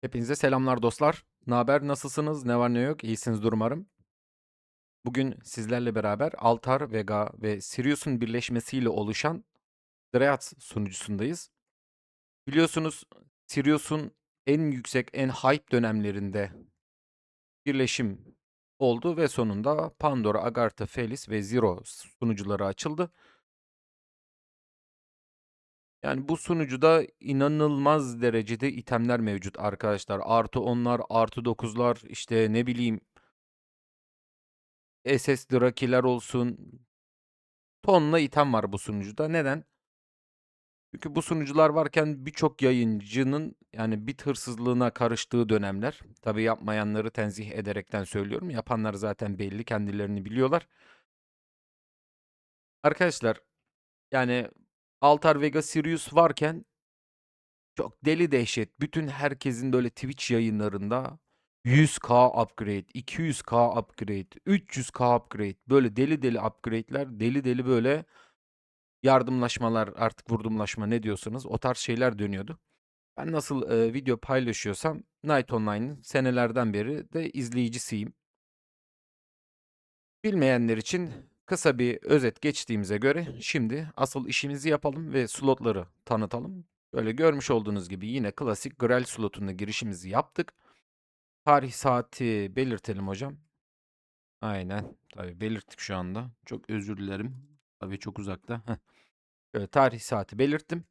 Hepinize selamlar dostlar. Ne haber? Nasılsınız? Ne var ne yok? İyisinizdir umarım. Bugün sizlerle beraber Altar, Vega ve Sirius'un birleşmesiyle oluşan Dryad sunucusundayız. Biliyorsunuz Sirius'un en yüksek, en hype dönemlerinde birleşim oldu ve sonunda Pandora, Agartha, Felis ve Zero sunucuları açıldı. Yani bu sunucuda inanılmaz derecede itemler mevcut arkadaşlar. Artı onlar, artı dokuzlar, işte ne bileyim SS Drakiler olsun. Tonla item var bu sunucuda. Neden? Çünkü bu sunucular varken birçok yayıncının yani bit hırsızlığına karıştığı dönemler. Tabii yapmayanları tenzih ederekten söylüyorum. Yapanlar zaten belli, kendilerini biliyorlar. Arkadaşlar yani Altar Vega Sirius varken çok deli dehşet. Bütün herkesin böyle Twitch yayınlarında 100k upgrade, 200k upgrade, 300k upgrade böyle deli deli upgrade'ler, deli deli böyle yardımlaşmalar, artık vurdumlaşma ne diyorsanız o tarz şeyler dönüyordu. Ben nasıl e, video paylaşıyorsam Night Online'ın senelerden beri de izleyicisiyim. Bilmeyenler için kısa bir özet geçtiğimize göre şimdi asıl işimizi yapalım ve slotları tanıtalım. Böyle görmüş olduğunuz gibi yine klasik Grail slotuna girişimizi yaptık. Tarih saati belirtelim hocam. Aynen. Tabii belirttik şu anda. Çok özür dilerim. Tabii çok uzakta. Heh. Şöyle tarih saati belirttim.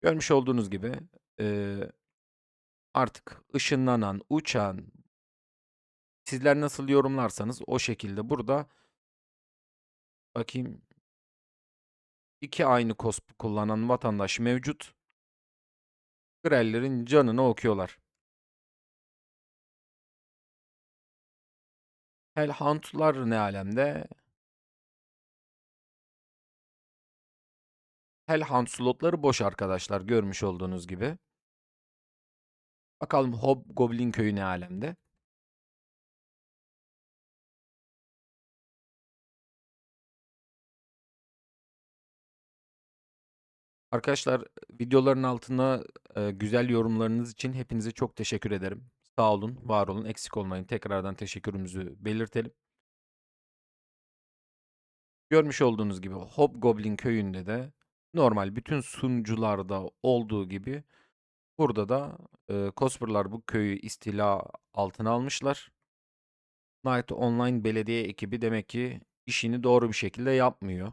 Görmüş olduğunuz gibi eee, artık ışınlanan, uçan, sizler nasıl yorumlarsanız o şekilde burada bakayım iki aynı kospu kullanan vatandaş mevcut. Grellerin canını okuyorlar. Hellhound'lar ne alemde? Hellhound slotları boş arkadaşlar görmüş olduğunuz gibi. Bakalım Hobgoblin köyü ne alemde? Arkadaşlar videoların altına e, güzel yorumlarınız için hepinize çok teşekkür ederim. Sağ olun, var olun, eksik olmayın. Tekrardan teşekkürümüzü belirtelim. Görmüş olduğunuz gibi Hobgoblin köyünde de normal bütün sunucularda olduğu gibi burada da e, Cosper'lar bu köyü istila altına almışlar. Night Online belediye ekibi demek ki işini doğru bir şekilde yapmıyor.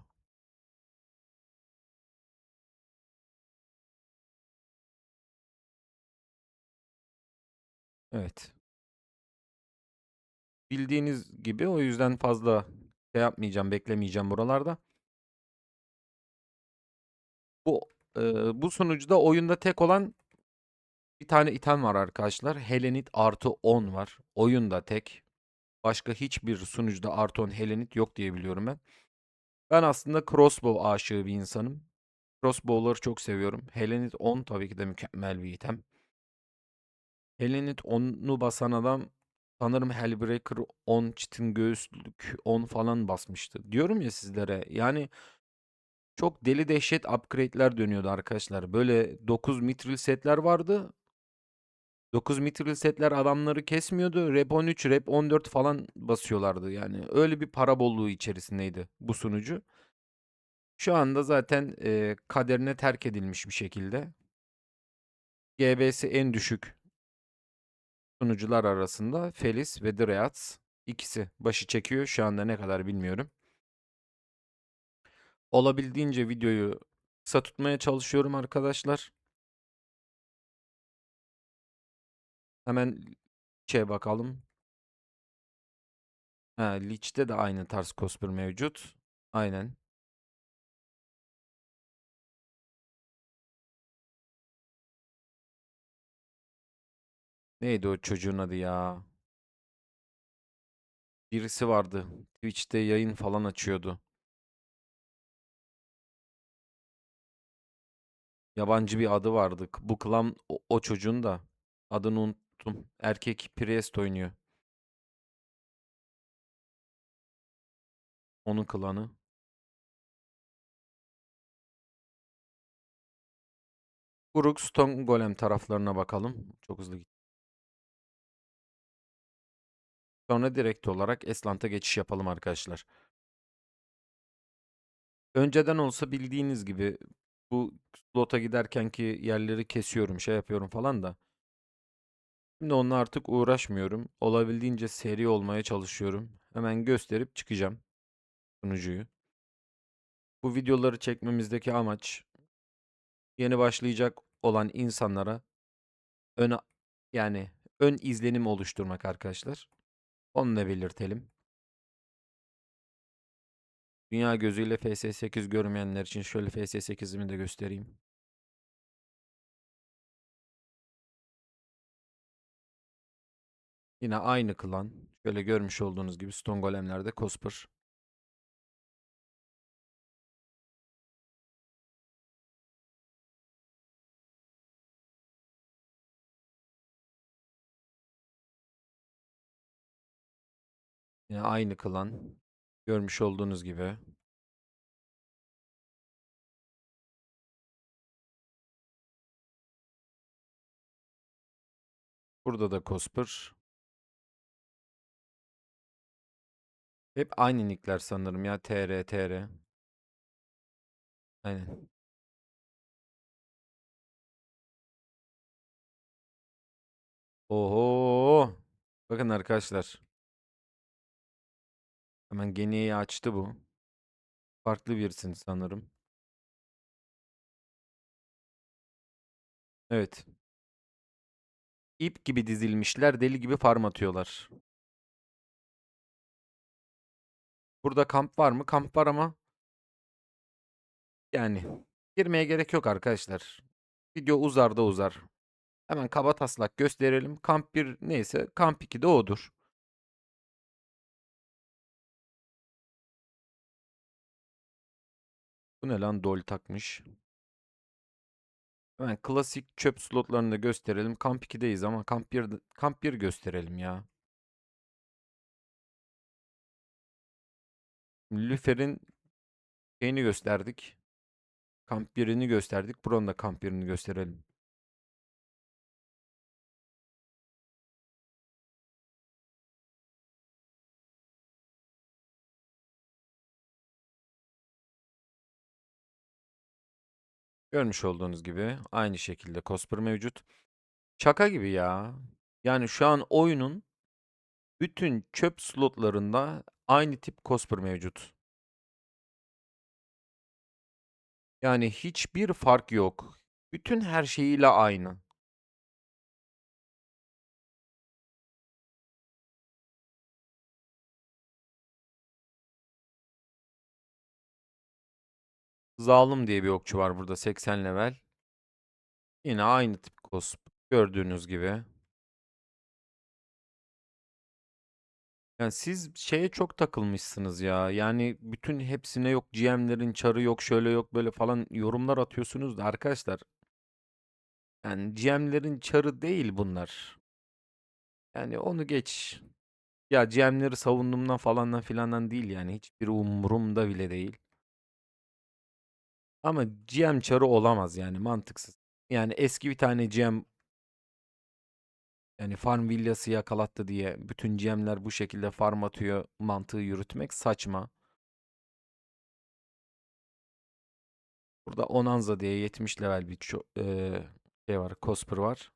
Evet. Bildiğiniz gibi o yüzden fazla şey yapmayacağım, beklemeyeceğim buralarda. Bu e, bu sunucuda oyunda tek olan bir tane item var arkadaşlar. Helenit artı 10 var. Oyunda tek. Başka hiçbir sunucuda artı 10 Helenit yok diye biliyorum ben. Ben aslında crossbow aşığı bir insanım. Crossbow'ları çok seviyorum. Helenit 10 tabii ki de mükemmel bir item. Helenit 10'u basan adam sanırım Hellbreaker 10 çitin göğüslük 10 falan basmıştı. Diyorum ya sizlere yani çok deli dehşet upgrade'ler dönüyordu arkadaşlar. Böyle 9 mitril setler vardı. 9 mitril setler adamları kesmiyordu. Rep 13, rep 14 falan basıyorlardı. Yani öyle bir para bolluğu içerisindeydi bu sunucu. Şu anda zaten e, kaderine terk edilmiş bir şekilde. GB'si en düşük sunucular arasında Felis ve Dreads ikisi başı çekiyor. Şu anda ne kadar bilmiyorum. Olabildiğince videoyu kısa tutmaya çalışıyorum arkadaşlar. Hemen şey bakalım. Ha, Lich'te de aynı tarz cosplay mevcut. Aynen. Neydi o çocuğun adı ya? Birisi vardı. Twitch'te yayın falan açıyordu. Yabancı bir adı vardı. Bu klan o, o çocuğun da adını unuttum. Erkek Priest oynuyor. Onun klanı. Uruk Stone Golem taraflarına bakalım. Çok hızlı git. Sonra direkt olarak Eslant'a geçiş yapalım arkadaşlar. Önceden olsa bildiğiniz gibi bu slota giderken ki yerleri kesiyorum, şey yapıyorum falan da. Şimdi onunla artık uğraşmıyorum. Olabildiğince seri olmaya çalışıyorum. Hemen gösterip çıkacağım sunucuyu. Bu videoları çekmemizdeki amaç yeni başlayacak olan insanlara ön yani ön izlenim oluşturmak arkadaşlar. Onu da belirtelim. Dünya gözüyle FS8 görmeyenler için şöyle FS8'imi de göstereyim. Yine aynı klan. Şöyle görmüş olduğunuz gibi Stone Golem'lerde Cosper. Yine aynı klan. Görmüş olduğunuz gibi. Burada da Cosper. Hep aynı nickler sanırım ya. TR, TR. Aynen. Oho. Bakın arkadaşlar. Hemen geniyi açtı bu. Farklı birisin sanırım. Evet. İp gibi dizilmişler, deli gibi farm atıyorlar. Burada kamp var mı? Kamp var ama yani girmeye gerek yok arkadaşlar. Video uzar da uzar. Hemen kaba taslak gösterelim. Kamp 1 neyse kamp 2 de odur. Bu ne lan dol takmış. Hemen klasik çöp slotlarını da gösterelim. Kamp 2'deyiz ama kamp 1, kamp 1 gösterelim ya. Lüfer'in şeyini gösterdik. Kamp 1'ini gösterdik. Buranın da kamp 1'ini gösterelim. Görmüş olduğunuz gibi aynı şekilde Cosper mevcut. Şaka gibi ya. Yani şu an oyunun bütün çöp slotlarında aynı tip Cosper mevcut. Yani hiçbir fark yok. Bütün her şeyiyle aynı. Zalim diye bir okçu var burada 80 level. Yine aynı tip cosp gördüğünüz gibi. Yani siz şeye çok takılmışsınız ya. Yani bütün hepsine yok GM'lerin çarı yok şöyle yok böyle falan yorumlar atıyorsunuz da arkadaşlar. Yani GM'lerin çarı değil bunlar. Yani onu geç. Ya GM'leri savunduğumdan falandan filandan değil yani. Hiçbir umurumda bile değil. Ama GM çarı olamaz yani mantıksız. Yani eski bir tane GM yani farm villası yakalattı diye bütün GM'ler bu şekilde farm atıyor mantığı yürütmek saçma. Burada Onanza diye 70 level bir eee, şey var, Cosper var.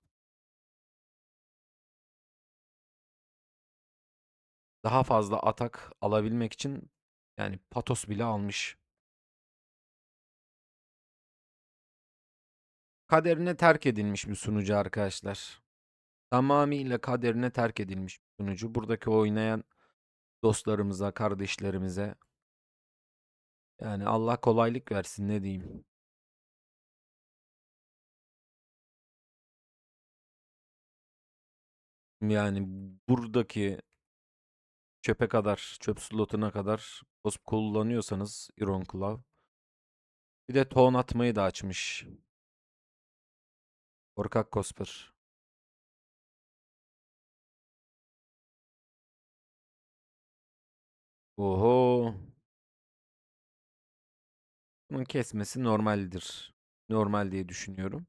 Daha fazla atak alabilmek için yani Patos bile almış. Kaderine terk edilmiş bir sunucu arkadaşlar. Tamamıyla kaderine terk edilmiş bir sunucu. Buradaki oynayan dostlarımıza, kardeşlerimize yani Allah kolaylık versin ne diyeyim. Yani buradaki çöpe kadar, çöp slotuna kadar kullanıyorsanız Iron Claw. Bir de ton atmayı da açmış. Korkak Cosper. Oho. Bunun kesmesi normaldir. Normal diye düşünüyorum.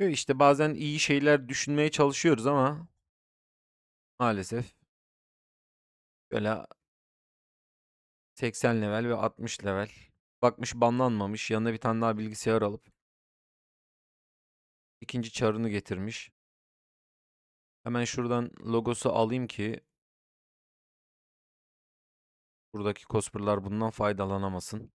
Ve işte bazen iyi şeyler düşünmeye çalışıyoruz ama maalesef böyle 80 level ve 60 level. Bakmış banlanmamış. Yanına bir tane daha bilgisayar alıp ikinci çarını getirmiş. Hemen şuradan logosu alayım ki buradaki cosplay'lar bundan faydalanamasın.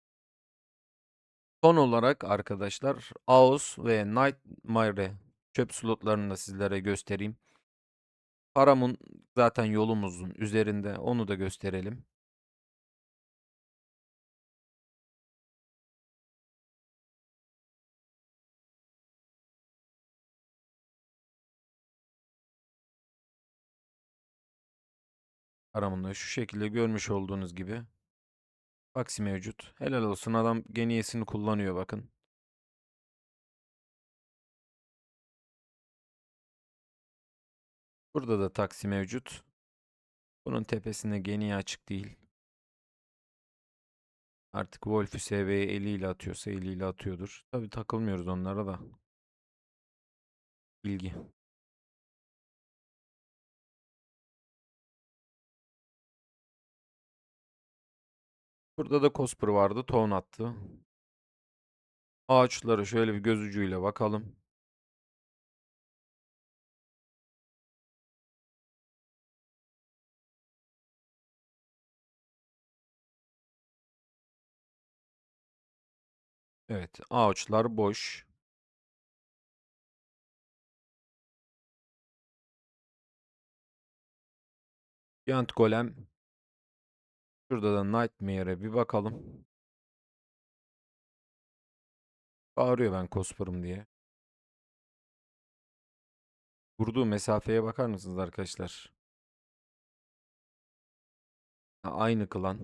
Son olarak arkadaşlar AOS ve Nightmare çöp slotlarını da sizlere göstereyim. Paramın zaten yolumuzun üzerinde onu da gösterelim. Paramın da şu şekilde görmüş olduğunuz gibi. Faksi mevcut. Helal olsun adam geniyesini kullanıyor bakın. Burada da taksi mevcut. Bunun tepesinde geniye açık değil. Artık Wolf'ü SV'ye eliyle atıyorsa eliyle atıyordur. Tabi takılmıyoruz onlara da. Bilgi. Burada da Cosper vardı. Ton attı. Ağaçlara şöyle bir göz ucuyla bakalım. Evet, ağaçlar boş. Giant Golem. Şurada da Nightmare'e bir bakalım. Bağırıyor ben Cosper'ım diye. Vurduğu mesafeye bakar mısınız arkadaşlar? Ha, aynı klan.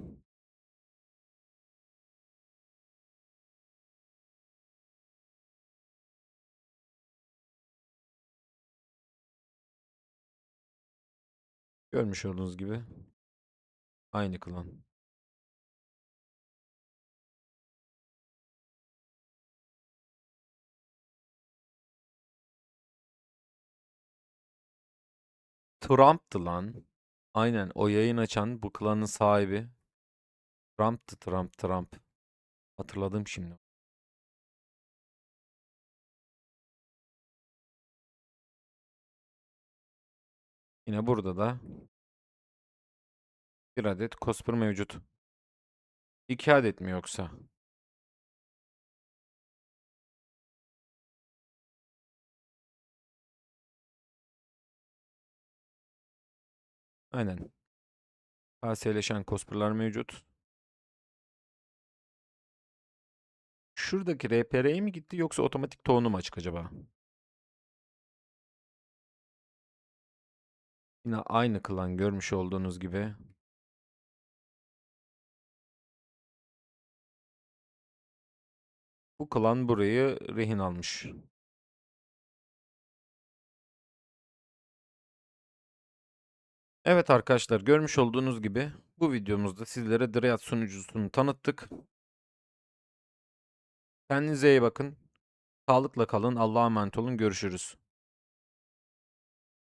Görmüş olduğunuz gibi. Aynı klan. Trump'tı lan. Aynen o yayın açan bu klanın sahibi. Trump'tı Trump Trump. Hatırladım şimdi. Yine burada da bir adet Cosper mevcut. İki adet mi yoksa? Aynen. KS'leşen Cosper'lar mevcut. Şuradaki RPR'ye mi gitti yoksa otomatik tohum mu açık acaba? Yine aynı klan görmüş olduğunuz gibi. Bu klan burayı rehin almış. Evet arkadaşlar görmüş olduğunuz gibi bu videomuzda sizlere Dryad sunucusunu tanıttık. Kendinize iyi bakın. Sağlıkla kalın. Allah'a emanet olun. Görüşürüz.